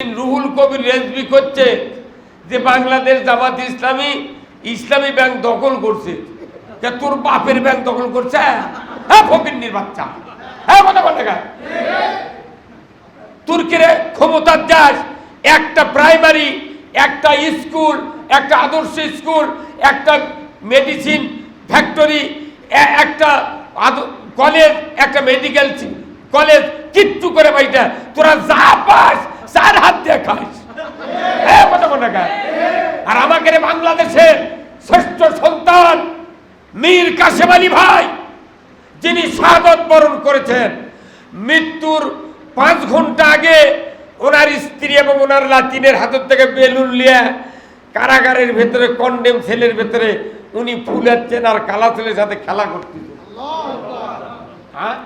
রুহুল কবির রেজবি করছে যে বাংলাদেশ জামাত ইসলামী ইসলামী ব্যাংক দখল করছে। তা তোর বাপের ব্যাংক দখল করছে হ্যাঁ? ফকির বাচ্চা। হ্যাঁ কথা বল ক্ষমতার যাস একটা প্রাইমারি, একটা স্কুল, একটা আদর্শ স্কুল, একটা মেডিসিন ফ্যাক্টরি একটা কলেজ, একটা মেডিকেল কলেজ, কিচ্ছু করে বাইটা। তোরা যা পাস চার হাত দিয়ে খাস হ্যাঁ কথা আর আমাকে রে বাংলাদেশের শ্রেষ্ঠ সন্তান মীর কাসেম আলী ভাই যিনি শাহাদত বরণ করেছেন মৃত্যুর পাঁচ ঘণ্টা আগে ওনার স্ত্রী এবং ওনার লাতিনের হাতের থেকে বেলুন লিয়া কারাগারের ভেতরে কন্ডেম সেলের ভেতরে উনি ফুলাচ্ছেন আর কালা ছেলের সাথে খেলা করতেছেন। হ্যাঁ?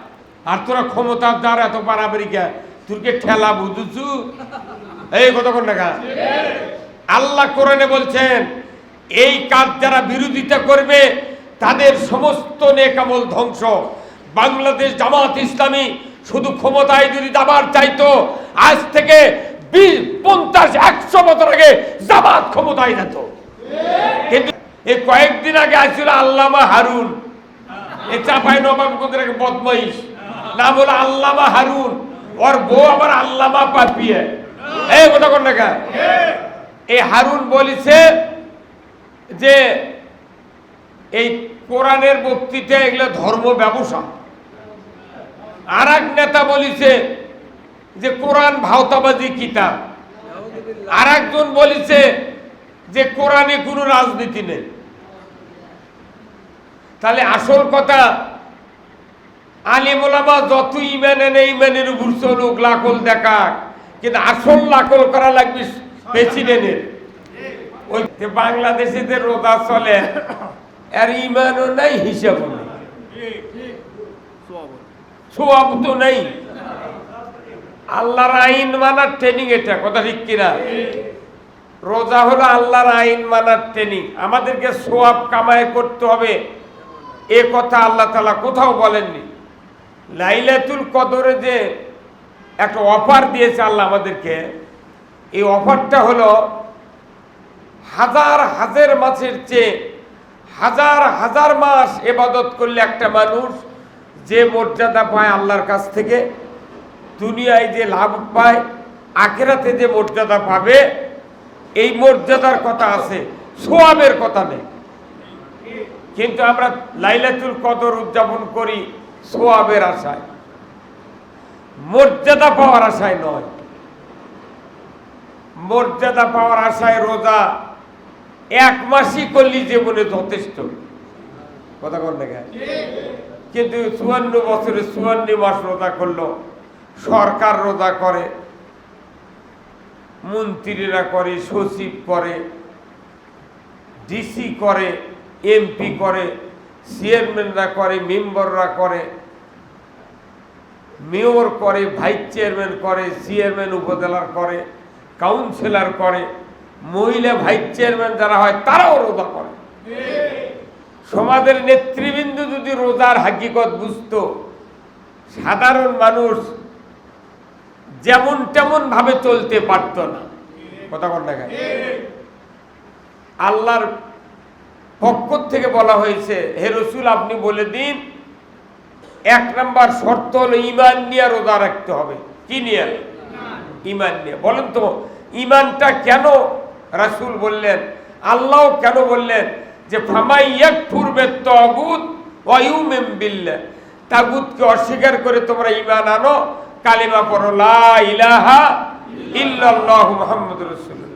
আর তোরা ক্ষমতার দ্বার এত বাড়াবাড়ি কে? তোরকে ঠেলা বুঝুছু? এই কতক্ষণ টাকা আল্লাহ কোরআনে বলছেন, এই কাজ যারা বিরোধিতা করবে, তাদের সমস্ত নেকামল ধ্বংস। বাংলাদেশ জামাত ইসলামী শুধু ক্ষমতায় যদি দাবার চাইতো, আজ থেকে বিশ, পঞ্চাশ, একশো বছর আগে জামাত ক্ষমতায় যেত। কিন্তু এই কয়েকদিন আগে আসছিল আল্লামা হারুন। এ চাপাই এক বদমাইশ। নাম হলো আল্লামা হারুন। ওর বউ আবার কোন টাকা এই হারুন বলেছে যে, এই কোরআনের বক্তৃতা এগুলো ধর্ম ব্যবসা। আর এক নেতা বলেছে যে, কোরআন ভাওতাবাজি কিতাব। আর একজন বলেছে যে, কোরআনে কোনো রাজনীতি নেই। তাহলে আসল কথা আলিমুলামা যত ইমানে নেই ইমানের উপর চলুক, লাকল দেখা কিন্তু আসল লাকল করা লাগবে প্রেসিডেন্টের। ওই বাংলাদেশে যে রোদা চলে আর ইমানও নাই, হিসাবও নেই। সোয়াব তো নেই। আল্লাহর আইন মানার ট্রেনিং এটা, কথা ঠিক কিনা? রোজা হলো আল্লাহর আইন মানার ট্রেনিং আমাদেরকে সোয়াব কামাই করতে হবে। এ কথা আল্লাহ তালা কোথাও বলেননি। লাইলাতুল কদরে যে একটা অফার দিয়েছে আল্লাহ আমাদেরকে, এই অফারটা হলো হাজার হাজার মাসের চেয়ে হাজার হাজার মাস এবাদত করলে একটা মানুষ যে মর্যাদা পায় আল্লাহর কাছ থেকে, দুনিয়ায় যে লাভ পায়, আখেরাতে যে মর্যাদা পাবে, এই মর্যাদার কথা আছে, সোয়াবের কথা নেই। কিন্তু আমরা লাইলাতুল কদর উদযাপন করি সোয়াবের আশায়, মর্যাদা পাওয়ার আশায় নয়। মর্যাদা পাওয়ার আশায় রোজা এক মাসই করলি জীবনে যথেষ্ট। কথা কর না কিন্তু চুয়ান্ন বছরে চুয়ান্ন মাস রোজা করল, সরকার রোজা করে, মন্ত্রীরা করে, সচিব করে, ডিসি করে, এমপি করে চেয়ারম্যানরা করে, মেম্বাররা করে, মেয়র করে, ভাইস চেয়ারম্যান করে চেয়ারম্যান উপজেলার করে, কাউন্সিলর করে, মহিলা ভাইস চেয়ারম্যান যারা হয়, তারাও রোজা করে। সমাজের নেতৃবৃন্দ যদি রোজার হাকিকত বুঝতো, সাধারণ মানুষ যেমন তেমন ভাবে চলতে পারত না। কথা দেখা আল্লাহর পক্ষ থেকে বলা হয়েছে, হে রসুল, আপনি বলে দিন, এক নম্বর শর্ত হলো ইমান নিয়ে রোজা রাখতে হবে। কি নিয়ে? ইমান নিয়ে। বলেন তো, ইমানটা কেন রাসূল বললেন? আল্লাহ কেন বললেন যে, ফামাই এক পূর্বে তগুত ওয়ুমিম বিল্লাহ তাগুতকে অস্বীকার করে তোমরা ইমান আনো, কালিমা পড়ো, লা ইলাহা ইল্লাল্লাহু মুহাম্মাদুর রাসূলুল্লাহ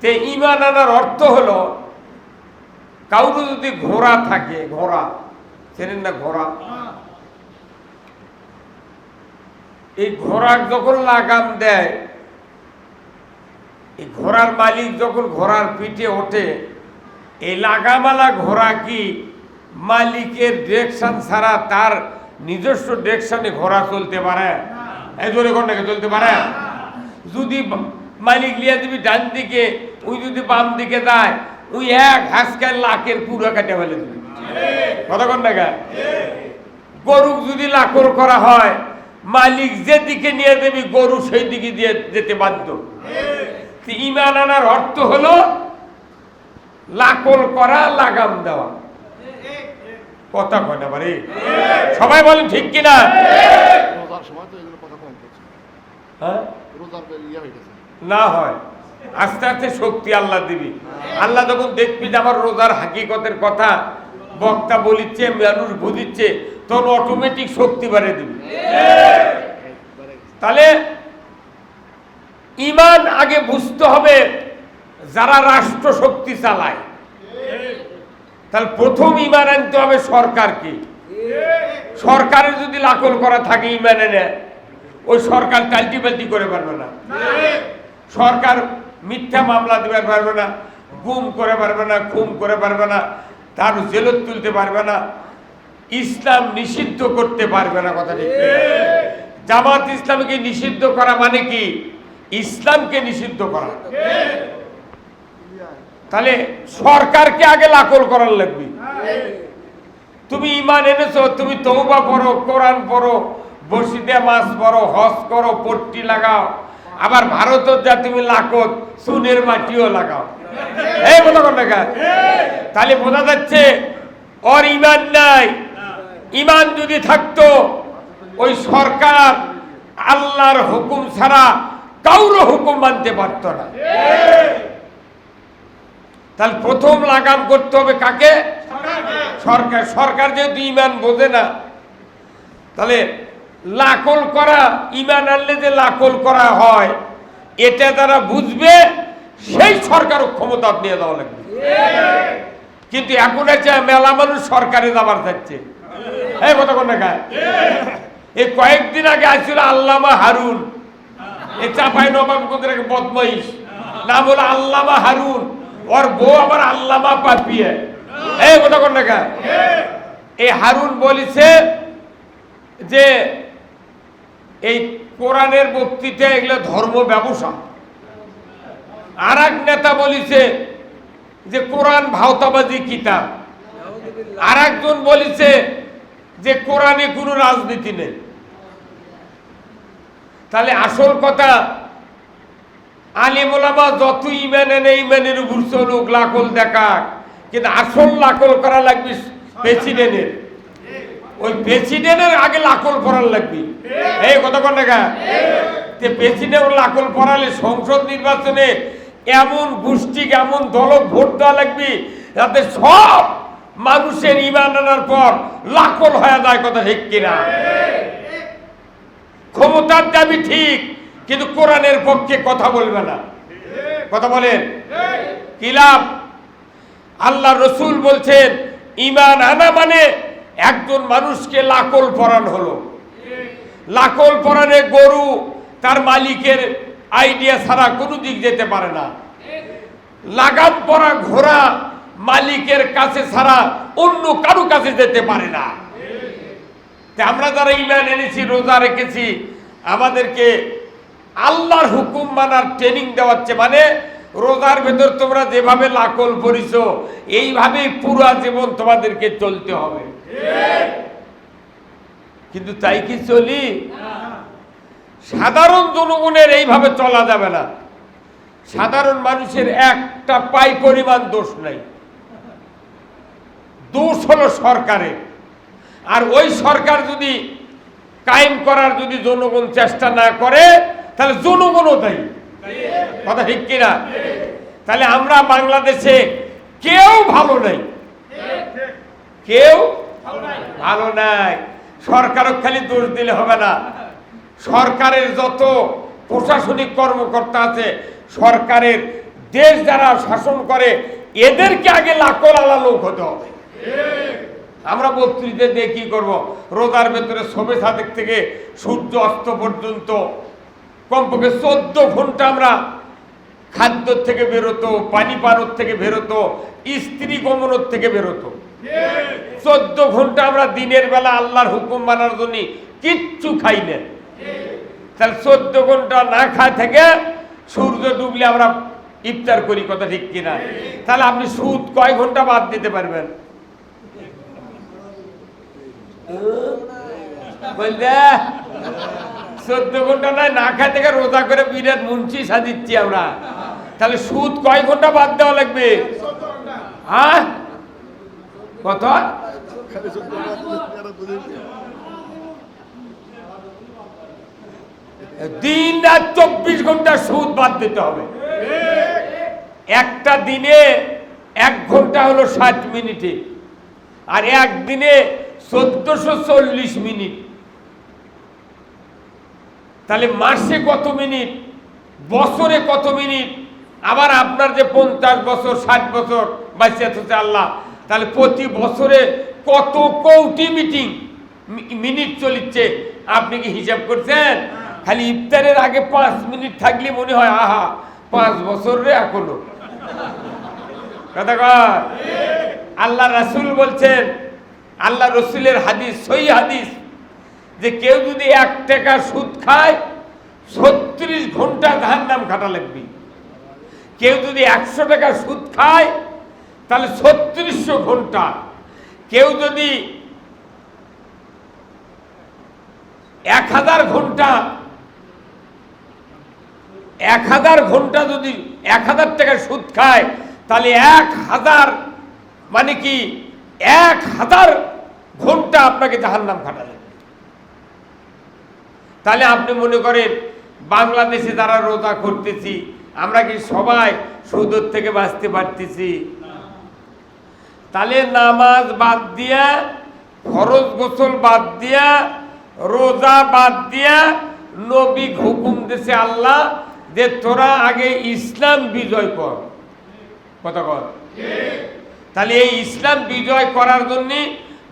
তে ইমান আনার অর্থ হলো কাউকে যদি ঘোড়া থাকে, ঘোড়া, চেনেন না ঘোড়া? এই ঘোড়া যখন লাগাম দেয়, এই ঘোড়ার মালিক যখন ঘোড়ার পিঠে ওঠে, এই লাগামালা ঘোড়া কি মালিকের ডিরেকশন ছাড়া তার নিজস্ব ডিরেকশনে ঘোড়া চলতে পারে? জোরে কোনটাকে চলতে পারে? যদি মালিক লিয়া দিবি ডান দিকে, ওই যদি বাম দিকে যায় ওই এক হাসকার লাখের পুরো কাটে ফেলে দিবি। কতক্ষণ টাকা গরু যদি লাকর করা হয় মালিক যেদিকে নিয়ে দেবি গরু সেই দিকে দিয়ে যেতে বাধ্য। ইমান আনার অর্থ হলো লাকল করা লাগাম দেওয়া। কথা কয় না বারে সবাই বলেন ঠিক কিনা হ্যাঁ? না হয়। আস্তে আস্তে শক্তি আল্লাহ দিবি। আল্লাহ যখন দেখবি যে আমার রোজার হাকিকতের কথা, বক্তা বলিচ্ছে, মানুষ বুঝিচ্ছে, তখন অটোমেটিক শক্তি বাড়িয়ে দিবি। তাহলে ইমান আগে বুঝতে হবে যারা রাষ্ট্র শক্তি চালায়। তাহলে প্রথম ইমান আনতে হবে সরকারকে। সরকারের যদি লাকল করা থাকে ইমান এনে, ওই সরকার টাল্টি পাল্টি করে পারবে না। সরকার মিথ্যা মামলা দিতে পারবে না, গুম করে পারবে না খুম করে পারবে না, তার জেলত তুলতে পারবে না, ইসলাম নিষিদ্ধ করতে পারবে না কথা ঠিক জামাত ইসলামকে নিষিদ্ধ করা মানে কি? ইসলামকে নিষিদ্ধ করা। তাহলে সরকারকে আগে লাকল করার লাগবে। তুমি ইমান এনেছো, তুমি তৌবা পড়ো, কোরআন পড়ো বসিদে মাছ পড়ো, হজ করো, পট্টি লাগাও আবার ভারতের যা তুমি লাকত সুনের মাটিও লাগাও। এই কোন টাকা তাহলে বোঝা যাচ্ছে, ওর ইমান নাই। ইমান যদি থাকতো, ওই সরকার আল্লাহর হুকুম ছাড়া কাউরো হুকুম মানতে পারতো না। তাহলে প্রথম লাগাম করতে হবে কাকে? সরকার। সরকার যেহেতু ইমান বোঝে না, তাহলে লাকল করা, ইমান আনলে যে লাকল করা হয়, এটা তারা বুঝবে, সেই সরকার ক্ষমতা নিয়ে দেওয়া লাগবে। কিন্তু এখন আছে মেলা মানুষ সরকারে যাবার চাচ্ছে এই কথা কোন এই কয়েকদিন আগে আসছিল আল্লামা হারুন। এ চাপাই নবাব কোথায় বদমাইশ। নাম হলো আল্লামা হারুন। ওর বউ আবার আল্লামা পাপিয়ে। এই কথা কোন? এই হারুন বলেছে যে এই কোরআনের বক্তৃতা এগুলো ধর্ম ব্যবসা। আর এক নেতা বলেছে যে কোরআন ভাওতাবাজি কিতাব। আর একজন বলেছে যে কোরআনে কোনো রাজনীতি নেই। তাহলে আসল কথা আলিমুলামা যত ইমানে নেই, ইমানের উপর চলুক, লাকল দেখাক, কিন্তু আসল লাকল করা লাগবে প্রেসিডেন্টের ওই প্রেসিডেন্টের আগে লাকল পড়ার লাগবে। এই কোন দেখা তে প্রেসিডেন্ট লাকল পড়ালে সংসদ নির্বাচনে এমন গোষ্ঠী, এমন দল ভোট দেওয়া লাগবে যাতে সব মানুষের ইমান আনার পর লাকল হয়ে যায় কথা ঠিক কিনা। ক্ষমতার দাবি ঠিক, কিন্তু কোরআনের পক্ষে কথা বলবে না। কথা বলেন। কি লাভ? আল্লাহ রসুল বলছেন, ইমান আনা মানে একজন মানুষকে লাকল পরাণ হলো। লাকল পরাণে গরু তার মালিকের আইডিয়া ছাড়া কোনো দিক যেতে পারে না। লাগাম পরা ঘোড়া মালিকের কাছে ছাড়া অন্য কারও কাছে যেতে পারে না। আমরা যারা ইমান এনেছি, রোজা রেখেছি, আমাদেরকে আল্লাহর হুকুম মানার ট্রেনিং দেওয়াচ্ছে মানে রোজার ভেতর তোমরা যেভাবে লাকল করিস এইভাবেই পুরো জীবন তোমাদেরকে চলতে হবে। কিন্তু তাই কি চলি? সাধারণ জনগণের এইভাবে চলা যাবে না। সাধারণ মানুষের একটা পাই পরিমাণ দোষ নাই। দোষ হলো সরকারের। আর ওই সরকার যদি কায়েম করার যদি জনগণ চেষ্টা না করে, তাহলে জনগণও দায়ী। কথা ঠিক কিনা? তাহলে আমরা বাংলাদেশে কেউ ভালো নাই। কেউ ভালো নাই। সরকারও খালি দোষ দিলে হবে না। সরকারের যত প্রশাসনিক কর্মকর্তা আছে, সরকারের দেশ যারা শাসন করে, এদেরকে আগে লাকল আলা লোক হতে হবে। আমরা বক্তৃতা দিয়ে কি করব? রোজার ভেতরে সবে সাদেক থেকে সূর্য অস্ত পর্যন্ত, কমপক্ষে চোদ্দ ঘণ্টা আমরা খাদ্য থেকে বেরোতো, পানি পানোর থেকে বেরোতো, স্ত্রী গমনের থেকে বেরোতো। চোদ্দ ঘণ্টা আমরা দিনের বেলা আল্লাহর হুকুম মানার জন্য কিচ্ছু খাই না। তাহলে চোদ্দ ঘণ্টা না খায় থেকে সূর্য ডুবলে আমরা ইফতার করি, কথা ঠিক কিনা? তাহলে আপনি সুদ কয় ঘণ্টা বাদ দিতে পারবেন? চোদ্দ ঘণ্টা নয়, না খাই থেকে রোজা করে বিরাট মুন্সি সাজিচ্ছি আমরা। তাহলে সুদ কয় ঘণ্টা বাদ দেওয়া লাগবে? হ্যাঁ? কত? দিন রাত চব্বিশ ঘণ্টা সুদ বাদ দিতে হবে। একটা দিনে এক ঘণ্টা হলো ষাট মিনিটে, আর একদিনে চোদ্দশো চল্লিশ মিনিট। তাহলে মাসে কত মিনিট? বছরে কত মিনিট? আবার আপনার যে পঞ্চাশ বছর, ষাট বছর বাইশে আল্লাহ তাহলে প্রতি বছরে কত কৌটি মিটিং মিনিট চলিচ্ছে আপনি কি হিসাব করছেন? খালি ইফতারের আগে পাঁচ মিনিট থাকলে মনে হয় আহা পাঁচ বছর রে এখনও। কথা কয়? আল্লাহ রাসূল বলছেন আল্লাহ রসুলের হাদিস সই হাদিস যে কেউ যদি এক টাকা সুদ খায় ছত্রিশ ঘণ্টা ধান নাম খাটা লাগবে কেউ যদি একশো টাকা সুদ খায় তাহলে ছত্রিশশো ঘণ্টা। কেউ যদি এক হাজার ঘণ্টা, এক হাজার ঘণ্টা যদি এক হাজার টাকার সুদ খায়, তাহলে এক হাজার মানে কি? এক হাজার ঘণ্টা আপনাকে জাহান নাম খাটালেন তাহলে আপনি মনে করেন, বাংলাদেশে যারা রোজা করতেছি, আমরা কি সবাই সুদর থেকে বাঁচতে পারতেছি? তাহলে নামাজ বাদ দিয়া খরচ গোসল বাদ দিয়া, রোজা বাদ দিয়া নবী হুকুম দিছে আল্লাহ যে তোরা আগে ইসলাম বিজয় কর। কথা কর তাহলে এই ইসলাম বিজয় করার জন্য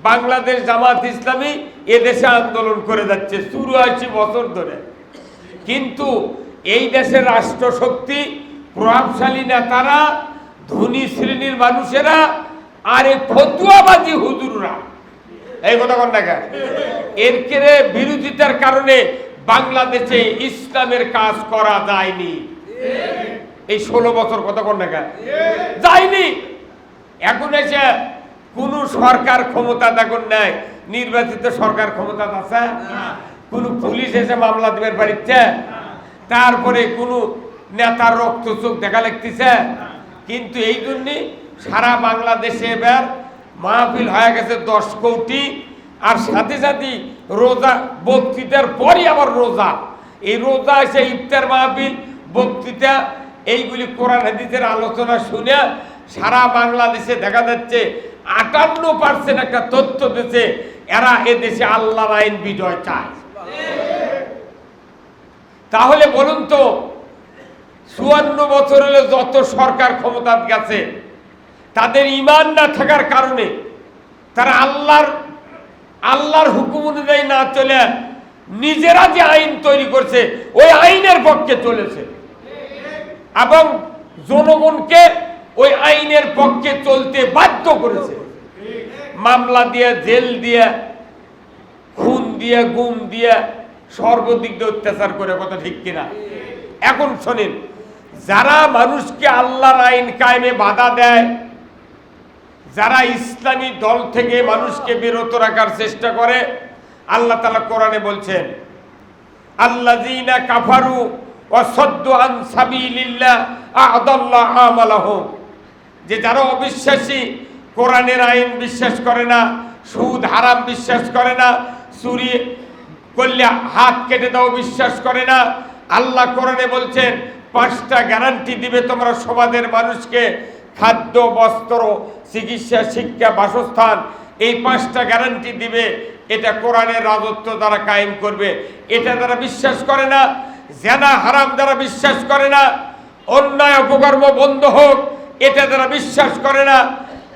বাংলাদেশ জামাত ইসলামী এদেশে আন্দোলন করে যাচ্ছে চুরাশি বছর ধরে। কিন্তু এই দেশের রাষ্ট্রশক্তি প্রভাবশালী নেতারা, ধনী শ্রেণির মানুষেরা আর এই ফতুয়াবাজি হুজুররা। এই কথা কোন দেখা এর কেড়ে বিরোধিতার কারণে বাংলাদেশে ইসলামের কাজ করা যায়নি। এই ষোলো বছর কথা কোন দেখা যায়নি। এখন এসে কোন সরকার ক্ষমতা দেখুন নাই। নির্বাচিত সরকার ক্ষমতা আছে? কোন পুলিশ এসে মামলা দেবের বাড়িতে? তারপরে কোন নেতার রক্ত চোখ দেখা লাগতেছে? কিন্তু এই জন্যে সারা বাংলাদেশে এবার মাহফিল হয়ে গেছে দশ কোটি। আর সাথে সাথে রোজা, বক্তৃতার পরই আবার রোজা। এই রোজা এসে ইফতার মাহফিল, বক্তৃতা, এইগুলি কোরআন হাদিসের আলোচনা শুনে সারা বাংলাদেশে দেখা যাচ্ছে আটান্ন পার্সেন্ট একটা তথ্য দিচ্ছে এরা এদেশে আল্লাহর আইন বিজয় চায়। তাহলে বলুন তো, চুয়ান্ন বছর হলে যত সরকার ক্ষমতা গেছে তাদের ইমান না থাকার কারণে তারা আল্লাহর আল্লাহর হুকুম অনুযায়ী না চলে নিজেরা যে আইন তৈরি করছে, ওই আইনের পক্ষে চলেছে। এবং জনগণকে ওই আইনের পক্ষে চলতে বাধ্য করেছে। মামলা দিয়ে, জেল দিয়ে, খুন দিয়ে, গুম দিয়ে সর্বদিক দিয়ে অত্যাচার করে কথা ঠিক কিনা? এখন শোনেন, যারা মানুষকে আল্লাহর আইন কায়েমে বাধা দেয় যারা ইসলামী দল থেকে মানুষকে বিরত রাখার চেষ্টা করে, আল্লাহ তালা কোরআনে বলছেন, আল্লাযীনা কাফারু সাদ্দু আন সাবিলিল্লাহ আ'দাল্লাহ আমালাহুম যে যারা অবিশ্বাসী, কোরআনের আইন বিশ্বাস করে না, সুদ হারাম বিশ্বাস করে না, চুরি করলে হাত কেটে দাও বিশ্বাস করে না, আল্লাহ কোরআনে বলছেন, পাঁচটা গ্যারান্টি দিবে তোমরা সমাজের মানুষকে, খাদ্য, বস্ত্র চিকিৎসা, শিক্ষা, বাসস্থান, এই পাঁচটা গ্যারান্টি দিবে। এটা কোরআনের রাজত্ব দ্বারা কায়েম করবে। এটা তারা বিশ্বাস করে না, জেনা হারাম দ্বারা বিশ্বাস করে না, অন্যায় অপকর্ম বন্ধ হোক, এটা তারা বিশ্বাস করে না,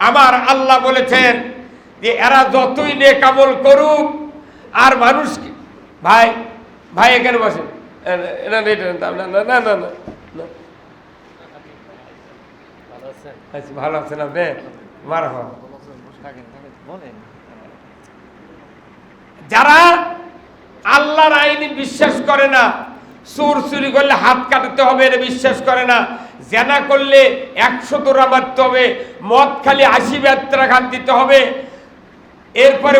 আমার আল্লাহ বলেছেন যে এরা যতই নে কামল করুক, আর মানুষ ভাই ভাই এখানে বসে না না না না না আচ্ছা ভালো আছেন আপনি? যারা আল্লাহর আইনে বিশ্বাস করে না, চোর চুরি করলে হাত কাটতে হবে, এটা বিশ্বাস করে না। জেনা করলে একশো তোরা মারতে হবে, মদ খালি আশি ব্যত্রা ঘাত দিতে হবে। এরপরে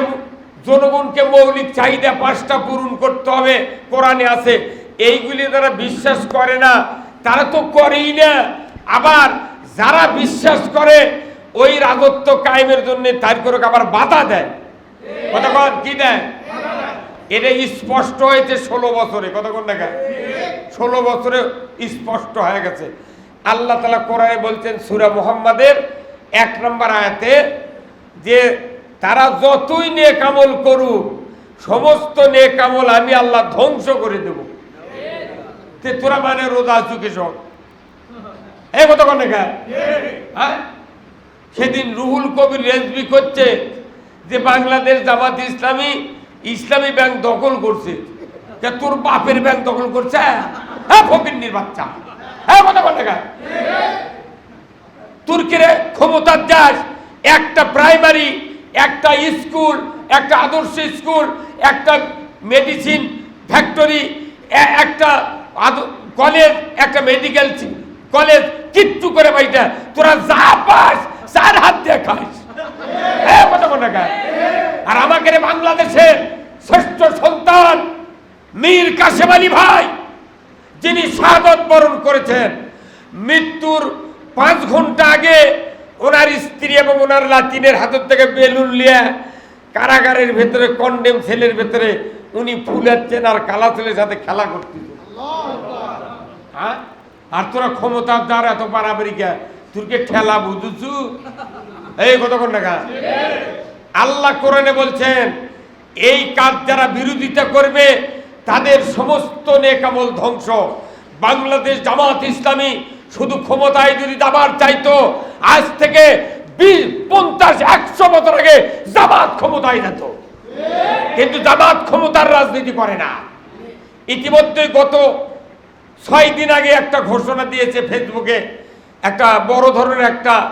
জনগণকে মৌলিক চাহিদা পাঁচটা পূরণ করতে হবে, কোরআনে আছে। এইগুলি তারা বিশ্বাস করে না, তারা তো করেই না। আবার যারা বিশ্বাস করে ওই রাজত্ব কায়েমের জন্য তার করে আবার বাধা দেয়। কতক্ষণ কি দেয়? এটা স্পষ্ট হয়েছে ষোলো বছরে। কতক্ষণ দেখা ষোলো বছরে স্পষ্ট হয়ে গেছে। আল্লাহ তালা কোরআনে বলছেন, সুরা মোহাম্মদের এক নম্বর আয়াতে যে তারা যতই নেক আমল করুক, সমস্ত নেক আমল আমি আল্লাহ ধ্বংস করে দেব। তোরা মানে রোজা চুকে সব এই কতক্ষণ দেখা হ্যাঁ? সেদিন রুহুল কবির রেজবি করছে যে বাংলাদেশ জামাত ইসলামী ইসলামী ব্যাংক দখল করছে। তা তোর বাপের ব্যাংক দখল করছে হ্যাঁ? ফকির বাচ্চা। হ্যাঁ কথা বল তুর্কিরে ক্ষমতার যাস একটা প্রাইমারি, একটা স্কুল, একটা আদর্শ স্কুল, একটা মেডিসিন ফ্যাক্টরি একটা কলেজ, একটা মেডিকেল কলেজ, কিচ্ছু করে বাইটা। তোরা যা পাস চার হাত দিয়ে খাস হ্যাঁ কথা আর আমাকে বাংলাদেশের শ্রেষ্ঠ সন্তান মীর কাশেম আলী ভাই যিনি শাহাদত বরণ করেছেন মৃত্যুর পাঁচ ঘণ্টা আগে ওনার স্ত্রী এবং ওনার লাতিনের হাতের থেকে বেলুন লিয়ে কারাগারের ভেতরে কন্ডেম সেলের ভেতরে উনি ফুলাচ্ছেন আর কালা ছেলের সাথে খেলা করতেছেন। হ্যাঁ? আর তোরা ক্ষমতার দ্বার এত কে তোরকে ঠেলা বুঝুছু? এই কতক্ষণ দেখা আল্লাহ কোরআনে বলছেন, এই কাজ যারা বিরোধিতা করবে, তাদের সমস্ত নেকামল ধ্বংস। বাংলাদেশ জামাত ইসলামী শুধু ক্ষমতায় যদি দাবার চাইতো, আজ থেকে বিশ, পঞ্চাশ, একশো বছর আগে জামাত ক্ষমতায় যেত। কিন্তু জামাত ক্ষমতার রাজনীতি করে না। ইতিমধ্যে গত ছয় দিন আগে একটা ঘোষণা দিয়েছে ফেসবুকে একটা বড় ধরনের একটা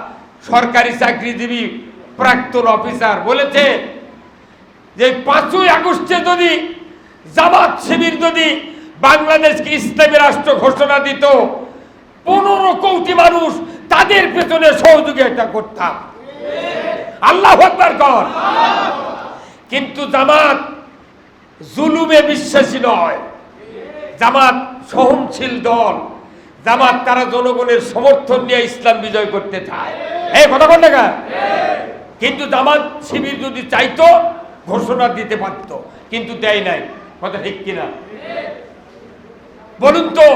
সরকারি চাকরিজীবী প্রাক্তন অফিসার বলেছে যে পাঁচই আগস্টে যদি জামাত শিবির যদি বাংলাদেশকে ইসলামী রাষ্ট্র ঘোষণা দিত, পনেরো কোটি মানুষ তাদের পেছনে সহযোগিতা করতাম। আল্লাহ কর। কিন্তু জামাত জুলুমে বিশ্বাসী নয়। জামাত সহনশীল দল। জামাত তারা জনগণের সমর্থন নিয়ে ইসলাম বিজয় করতে চায়। এই কথা না কিন্তু জামাত শিবির যদি চাইতো, ঘোষণা দিতে পারত, কিন্তু দেয় নাই। কথা ঠিক কিনা? বলুন তো,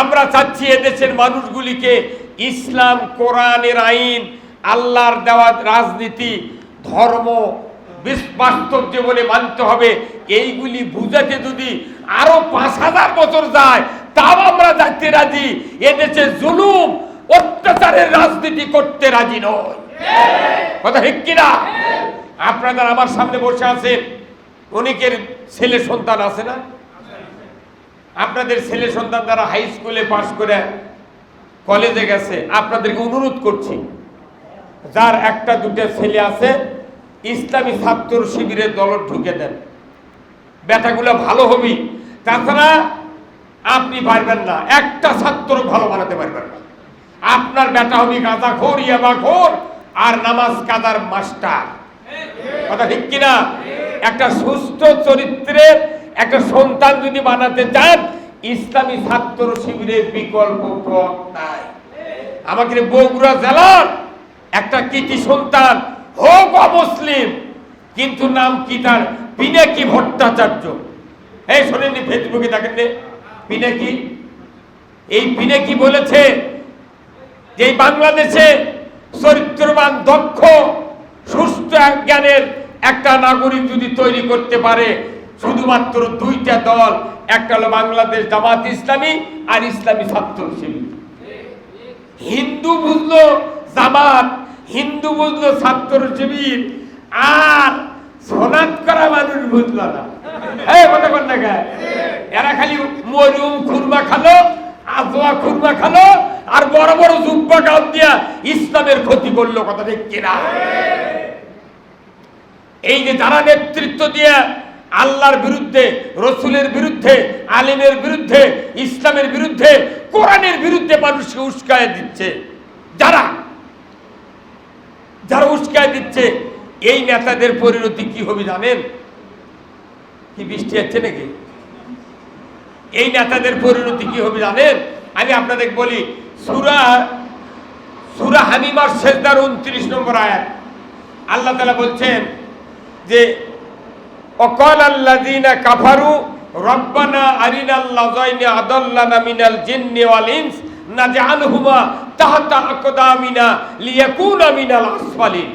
আমরা চাচ্ছি এদেশের মানুষগুলিকে ইসলাম, কোরআনের আইন, আল্লাহর দেওয়া রাজনীতি, ধর্ম বাস্তব জীবনে মানতে হবে। এইগুলি বুঝাতে যদি আরও পাঁচ হাজার বছর যায়, তাও আমরা যাইতে রাজি। এদেশে জুলুম, অত্যাচারের রাজনীতি করতে রাজি নয় কথা ঠিক কিনা? আপনারা আমার সামনে বসে আছেন, অনেকের ছেলে সন্তান আছে না? আপনাদের ছেলে সন্তান যারা হাই স্কুলে পাশ করে কলেজে গেছে, আপনাদেরকে অনুরোধ করছি, যার একটা দুটো ছেলে আছে ইসলামী ছাত্র শিবিরের দল ঢুকে দেন। ব্যথাগুলো ভালো হবি। তাছাড়া আপনি পারবেন না। একটা ছাত্র ভালো বানাতে পারবেন না। আপনার ব্যথা হবি গাঁদা খোর, ইয়াবা খোর, আর নামাজ কাদার মাস্টার। কথা ঠিক কিনা? একটা সুস্থ চরিত্রের একটা সন্তান যদি বানাতে চান, ইসলামী ছাত্র শিবিরের বিকল্প পথ নাই। আমাকে বগুড়া জেলার একটা কৃতি সন্তান হোক অমুসলিম, কিন্তু নাম কি তার? পিনাকি ভট্টাচার্য। এই শোনেননি ফেসবুকে দেখেন নে? পিনাকি? এই পিনাকি বলেছে যে বাংলাদেশে চরিত্রবান, দক্ষ, সুস্থ জ্ঞানের একটা নাগরিক যদি তৈরি করতে পারে, শুধুমাত্র দুইটা দল, একটা হলো বাংলাদেশ জামাত ইসলামী আর ইসলামী ছাত্র হিন্দু বুঝলো জামাত হিন্দু বুঝলো, ছাত্র শিবির আর সনাত করা মানুষ বুঝলো না। এরা খালি মরিয়ম খুরমা খালো, আজোয়া খুরমা খালো, আর বড় বড় জুব্বা গাল দিয়া ইসলামের ক্ষতি করল কথা ঠিক কিনা? এই যে যারা নেতৃত্ব দিয়ে আল্লাহর বিরুদ্ধে, রসুলের বিরুদ্ধে, আলিমের বিরুদ্ধে, ইসলামের বিরুদ্ধে, কোরআনের বিরুদ্ধে মানুষকে উস্কায় দিচ্ছে, যারা যারা উস্কায় দিচ্ছে, এই নেতাদের পরিণতি কি হবে জানেন? কি বৃষ্টি হচ্ছে নাকি? এই নেতাদের পরিণতি কি হবে জানেন? আমি আপনাদের বলি, সুরা সুরা হামিমার শেষদার উনত্রিশ নম্বর আয়াত। আল্লাহ তালা বলছেন যে, অকল আল্লাযীনা কাফারু, রব্বানা আরিনাল্লাযাইনি আদাল্লানা মিনাল জিন্নি ওয়াল ইনস, নাজআলহুমা তাহতা আকদামিনা লিয়াকুনা মিনাল আসফালিন।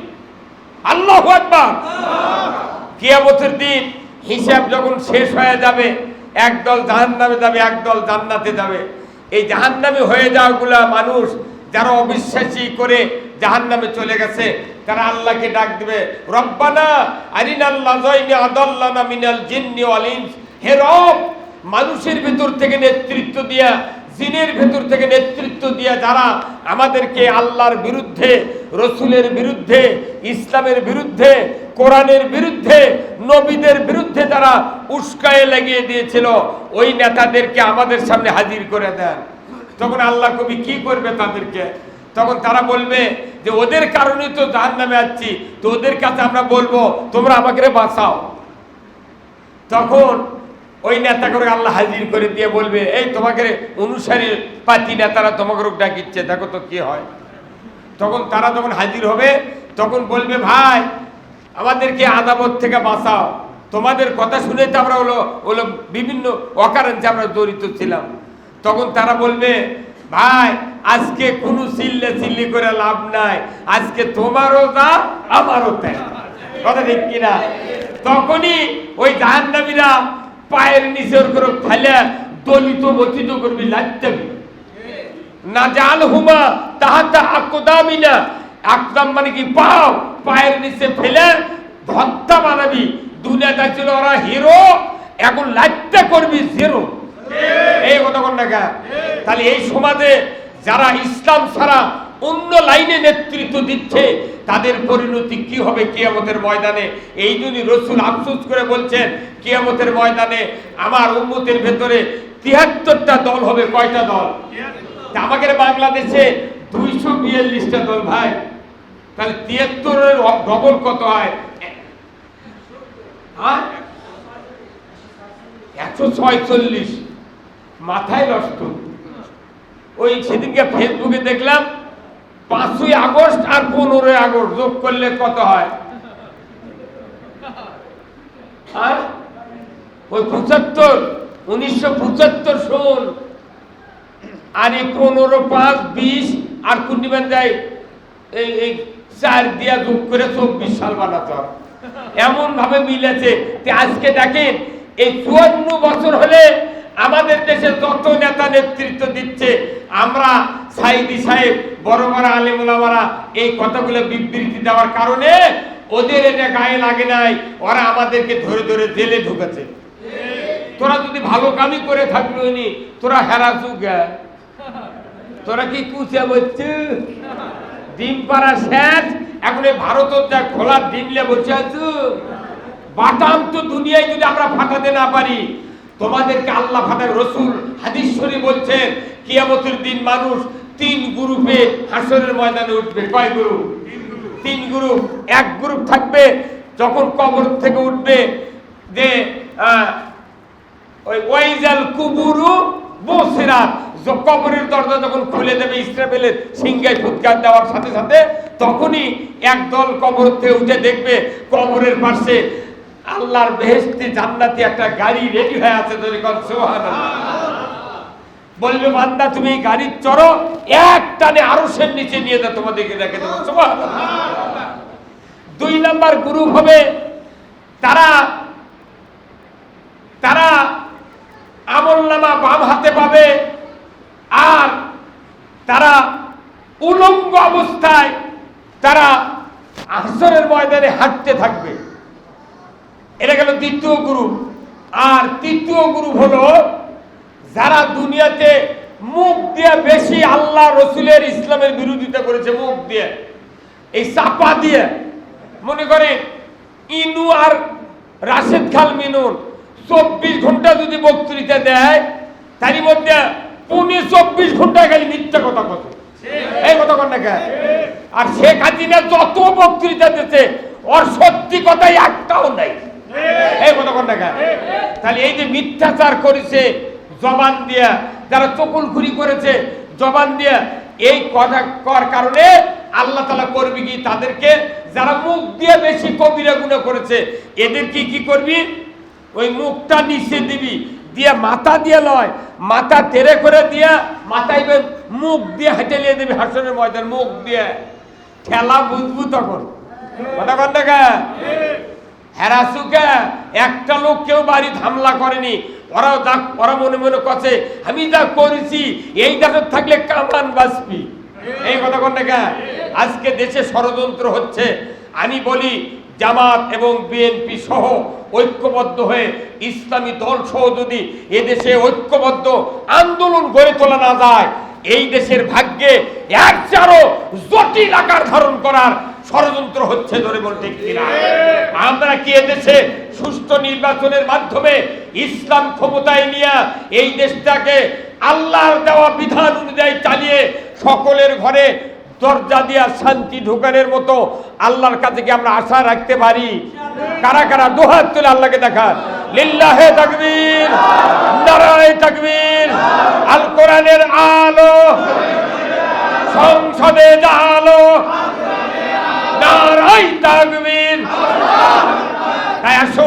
আল্লাহু আকবার। কিয়ামতের দিন হিসাব যখন শেষ হয়ে যাবে একদল জাহান্নামে যাবে একদল জান্নাতে যাবে। এই জাহান্নামে হয়ে যাওয়াগুলা মানুষ যারা অবিশ্বাসী করে জাহান্নামে চলে গেছে তারা আল্লাহকে ডাক দিবে রব্বানা আরিনাল্লাহ জয়নি আদাল্লানা মিনাল জিন্নি ওয়াল ইনস। হে রব মানুষের ভেতর থেকে নেতৃত্ব দিয়া জিনের ভেতর থেকে নেতৃত্ব দিয়ে যারা আমাদেরকে আল্লাহর বিরুদ্ধে, রসুলের বিরুদ্ধে, ইসলামের বিরুদ্ধে, কোরআনের বিরুদ্ধে, নবীদের বিরুদ্ধে যারা উস্কায়ে লাগিয়ে দিয়েছিল, ওই নেতাদেরকে আমাদের সামনে হাজির করে দেন। তখন আল্লাহ কবি কি করবে তাদেরকে? তখন তারা বলবে যে, ওদের কারণে তো জাহান নামে যাচ্ছি তো ওদের কাছে আমরা বলব, তোমরা আমাকে বাঁচাও। তখন ওই নেতা করে আল্লাহ হাজির করে দিয়ে বলবে, এই তোমাকে অনুসারী পাতি নেতারা তোমাকে ডাকিচ্ছে, দেখো তো কি হয়। তখন তারা যখন হাজির হবে, তখন বলবে, ভাই, আমাদেরকে আদাবত থেকে বাঁচাও। তোমাদের কথা শুনে তো আমরা হলো হলো বিভিন্ন অকারেন্সে আমরা জড়িত ছিলাম। তখন তারা বলবে, ভাই, আজকে কোনো চিল্লে চিল্লি করে লাভ নাই। আজকে তোমারও যা আমারও তাই। কথা ঠিক কিনা? তখনই ওই জাহান্নামীরা পায়ের নিচে ওর করে ফেলে দলিত মতিত করবি লাজতাবি না জাল হুমা তাহাতা আকদামিনা আকদাম মানে কি? পাও। পায়ের নিচে ফেলে ভত্তা বানাবি। দুনিয়াটা ছিল ওরা হিরো এখন লাইটটা করবি জিরো। এই কথা কোন দেখা তাহলে এই সমাজে যারা ইসলাম ছাড়া অন্য লাইনে নেতৃত্ব দিচ্ছে, তাদের পরিণতি কি হবে কিয়ামতের ময়দানে? এই জন্য রসুল আফসোস করে বলছেন, কিয়ামতের ময়দানে আমার উম্মতের ভেতরে তিয়াত্তরটা দল হবে, কয়টা দল? আমাদের বাংলাদেশে দুইশো বিয়াল্লিশটা দল, ভাই। তাহলে তিয়াত্তরের ডবল কত হয়? হ্যাঁ? একশো ছয়চল্লিশ। মাথায় নষ্ট। ওই সেদিনকে ফেসবুকে দেখলাম পাঁচই আগস্ট আর পনেরোই আগস্ট, যোগ করলে কত হয়? ওই পঁচাত্তর, উনিশশো পঁচাত্তর সন আর এই পনেরো, পাঁচ, বিশ, আর পূর্ণিমান যায় এই এই চার দিয়া যোগ করে চব্বিশ সাল বানাতে এমন ভাবে মিলেছে। আজকে দেখেন, এই চুয়ান্ন বছর হলে আমাদের দেশে যত নেতা নেতৃত্ব দিচ্ছে, আমরা সাইদি সাহেব, বড় বড় আলিমুলামারা এই কথাগুলো বিবৃতি দেওয়ার কারণে ওদের এটা গায়ে লাগে নাই, ওরা আমাদেরকে ধরে ধরে জেলে ঢুকেছে। তোরা যদি ভালো কামই করে থাকবি উনি, তোরা হেরাসু গে তোরা কি কুচে বলছে ডিম পাড়া শেষ। এখন এই ভারতের যা খোলার ডিমলে বসে আছো। বাটাম তো দুনিয়ায় যদি আমরা ফাটাতে না পারি তোমাদেরকে আল্লাহ ফাটার রসুল হাদিস শরীফ বলছেন কিয়ামতের দিন মানুষ তিন গ্রুপে হাসরের ময়দানে উঠবে। কয় গ্রুপ? তিন গ্রুপ। এক গ্রুপ থাকবে যখন কবর থেকে উঠবে যে ওই ওয়াইজাল কুবুরু বসিরাত। কবরের দরজা যখন খুলে দেবে ইসরাফেলের সিংহায় ফুৎকার দেওয়ার সাথে সাথে, তখনই একদল কবর থেকে উঠে দেখবে কবরের পাশে আল্লাহর বেহেশতি জান্নাতি একটা গাড়ি রেডি হয়ে আছে কোন সুবহানাল্লাহ। বলবে বান্দা, তুমি গাড়ির চড়ো, এক টানে সের নিচে নিয়ে দাও তোমাদেরকে দেখে দেবো দুই নাম্বার গ্রুপ হবে, তারা তারা আমল নামা বাম হাতে পাবে, আর তারা উলঙ্গ অবস্থায় তারা আসরের ময়দানে হাঁটতে থাকবে। এটা গেল দ্বিতীয় গ্রুপ আর তৃতীয় গ্রুপ হলো যারা দুনিয়াতে মুখ দিয়ে বেশি আল্লাহ রসুলের ইসলামের বিরোধিতা করেছে, মুখ দিয়ে। এই চাপা দিয়ে। মনে করেন, ইনু আর রাশেদ খাল মিনুন চব্বিশ ঘণ্টা যদি বক্তৃতা দেয়, তারই মধ্যে পুনে চব্বিশ ঘণ্টা খালি মিথ্যা কথা কত এই কথা কন না? আর শেখ হাসিনা যত বক্তৃতা দিতে ওর সত্যি কথাই একটাও নাই। এই কথা কোন দেখা এই যে মিথ্যাচার করেছে, জবান দিয়া, যারা চকুল খুরি করেছে, জবান দিয়া, এই কথা করার কারণে আল্লাহ তালা করবি কি? তাদেরকে যারা মুখ দিয়ে বেশি কবিরা গুণা করেছে এদের কি কি করবি? ওই মুখটা নিচে দিবি, দিয়ে মাথা দিয়ে লয়, মাথা তেরে করে দিয়া মাথায় মুখ দিয়ে হেঁটে নিয়ে দিবি হাসনের ময়দান, মুখ দিয়ে। খেলা বুঝবু তখন। কথা কন দেখা হেরাসুকে একটা লোক কেউ বাড়ি হামলা করেনি। ওরাও দা ওরা মনে মনে কছে আমি যা করেছি, এই দেশের থাকলে কামান বাঁচবি। এই কথা কোন আজকে দেশে ষড়যন্ত্র হচ্ছে। আমি বলি, জামাত এবং বিএনপি সহ ঐক্যবদ্ধ হয়ে ইসলামী দল সহ যদি এদেশে ঐক্যবদ্ধ আন্দোলন গড়ে তোলা না যায়, এই দেশের ভাগ্যে এক চারো জটিল আকার ধারণ করার ষড়যন্ত্র হচ্ছে ধরে বলতে কিনা? আমরা কি এদেশে সুষ্ঠু নির্বাচনের মাধ্যমে ইসলাম ক্ষমতায় নিয়ে এই দেশটাকে আল্লাহর দেওয়া বিধান অনুযায়ী চালিয়ে সকলের ঘরে দরজা দিয়া শান্তি ঢুকানোর মতো আল্লাহর কাছে কি আমরা আশা রাখতে পারি? কারা কারা দুহাত তুলে আল্লাহকে দেখা লিল্লাহে তাকবীর, নারায় তাকবীর, আল কোরআনের আলো, সংসদে আলো নারায় তাকবীর। তাই আসুন